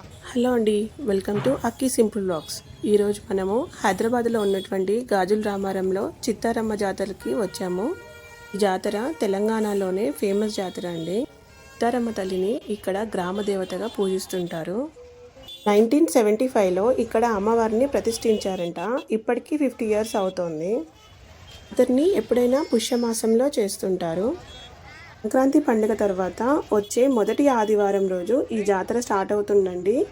Hello అండి welcome to Akki simple blogs. ఈరోజు మనము హైదరాబాద్లో ఉన్నటువంటి గాజుల రామారంలో చిత్తారమ్మ జాతరకి వచ్చాము. ఈ జాతర తెలంగాణలోనే ఫేమస్ జాతర అండి. చిత్తారమ్మ తల్లిని ఇక్కడ గ్రామ దేవతగా పూజిస్తుంటారు. నైన్టీన్ సెవెంటీ ఫైవ్లో ఇక్కడ అమ్మవారిని ప్రతిష్ఠించారంట. ఇప్పటికీ ఫిఫ్టీ ఇయర్స్ అవుతోంది. అతన్ని ఎప్పుడైనా పుష్యమాసంలో చేస్తుంటారు. సంక్రాంతి పండుగ తర్వాత వచ్చే మొదటి ఆదివారం రోజు ఈ జాతర స్టార్ట్ అవుతుందండి.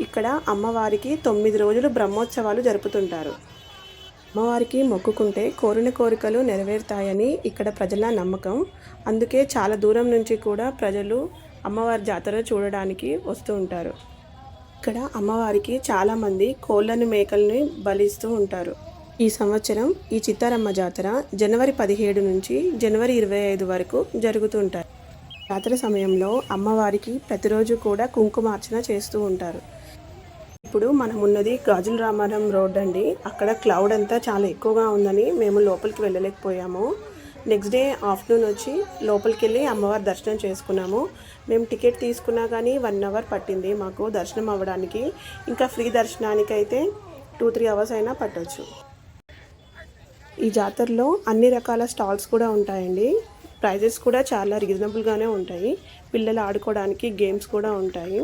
ఇక్కడ అమ్మవారికి తొమ్మిది రోజులు బ్రహ్మోత్సవాలు జరుపుతుంటారు. అమ్మవారికి మొక్కుకుంటే కోరిన కోరికలు నెరవేరుతాయని ఇక్కడ ప్రజల నమ్మకం. అందుకే చాలా దూరం నుంచి కూడా ప్రజలు అమ్మవారి జాతర చూడడానికి వస్తూ ఉంటారు. ఇక్కడ అమ్మవారికి చాలామంది కోళ్ళను మేకల్ని బలిస్తూ ఉంటారు. ఈ సంవత్సరం ఈ చిత్తారమ్మ జాతర జనవరి పదిహేడు నుంచి జనవరి ఇరవై ఐదు వరకు జరుగుతుంటారు జాతర సమయంలో అమ్మవారికి ప్రతిరోజు కూడా కుంకుమార్చన చేస్తూ ఉంటారు. ఇప్పుడు మనం ఉన్నది గాజుల రామారం రోడ్ అండి. అక్కడ క్లౌడ్ అంతా చాలా ఎక్కువగా ఉందని మేము లోపలికి వెళ్ళలేకపోయాము. నెక్స్ట్ డే ఆఫ్టర్నూన్ వచ్చి లోపలికి వెళ్ళి అమ్మవారి దర్శనం చేసుకున్నాము. మేము టికెట్ తీసుకున్నా కానీ వన్ అవర్ పట్టింది మాకు దర్శనం అవ్వడానికి. ఇంకా ఫ్రీ దర్శనానికి అయితే టూ త్రీ అవర్స్ అయినా పట్టవచ్చు ఈ జాతరలో అన్ని రకాల స్టాల్స్ కూడా ఉంటాయండి. ప్రైజెస్ కూడా చాలా రీజనబుల్గానే ఉంటాయి. పిల్లలు ఆడుకోవడానికి గేమ్స్ కూడా ఉంటాయి.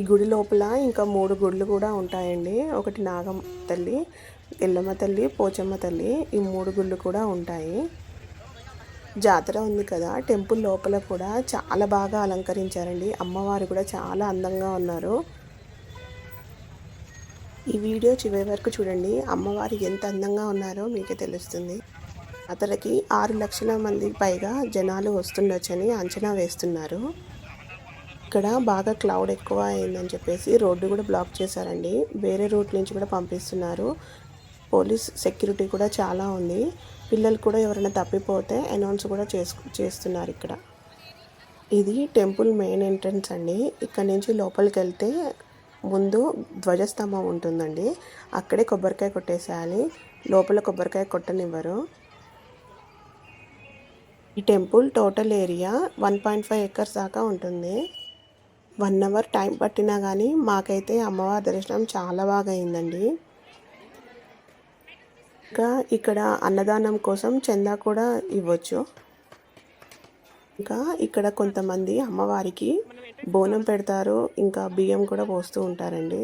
ఈ గుడి లోపల ఇంకా మూడు గుడులు కూడా ఉంటాయండి. ఒకటి నాగమ్మ తల్లి ఎల్లమ్మ తల్లి పోచమ్మ తల్లి ఈ మూడు గుళ్ళు కూడా ఉంటాయి. జాతర ఉంది కదా టెంపుల్ లోపల కూడా చాలా బాగా అలంకరించారండి. అమ్మవారు కూడా చాలా అందంగా ఉన్నారు. ఈ వీడియో చివరి వరకు చూడండి. అమ్మవారు ఎంత అందంగా ఉన్నారో మీకే తెలుస్తుంది. అతనికి ఆరు లక్షల మంది పైగా జనాలు వస్తుండొచ్చని అంచనా వేస్తున్నారు. ఇక్కడ బాగా క్లౌడ్ ఎక్కువ అయిందని చెప్పేసి రోడ్డు కూడా బ్లాక్ చేశారండి. వేరే రూట్ నుంచి కూడా పంపిస్తున్నారు. పోలీస్ సెక్యూరిటీ కూడా చాలా ఉంది. పిల్లలు కూడా ఎవరైనా తప్పిపోతే అనౌన్స్ కూడా చేసు చేస్తున్నారు ఇక్కడ. ఇది టెంపుల్ మెయిన్ ఎంట్రన్స్ అండి. ఇక్కడ నుంచి లోపలికి వెళ్తే ముందు ధ్వజస్తంభం ఉంటుందండి. అక్కడే కొబ్బరికాయ కొట్టేసేయాలి. లోపల కొబ్బరికాయ కొట్టనివ్వరు. ఈ temple total area one point five acres దాకా ఉంటుంది. వన్ అవర్ టైం పట్టినా కానీ మాకైతే అమ్మవారి దర్శనం చాలా బాగా అయిందండి. ఇంకా ఇక్కడ అన్నదానం కోసం చందా కూడా ఇవ్వచ్చు. ఇంకా ఇక్కడ కొంతమంది అమ్మవారికి బోనం పెడతారు ఇంకా బియ్యం కూడా పోస్తూ ఉంటారండి.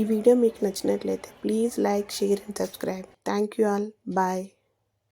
ఈ వీడియో మీకు నచ్చినట్లయితే please like share and subscribe. Thank you all bye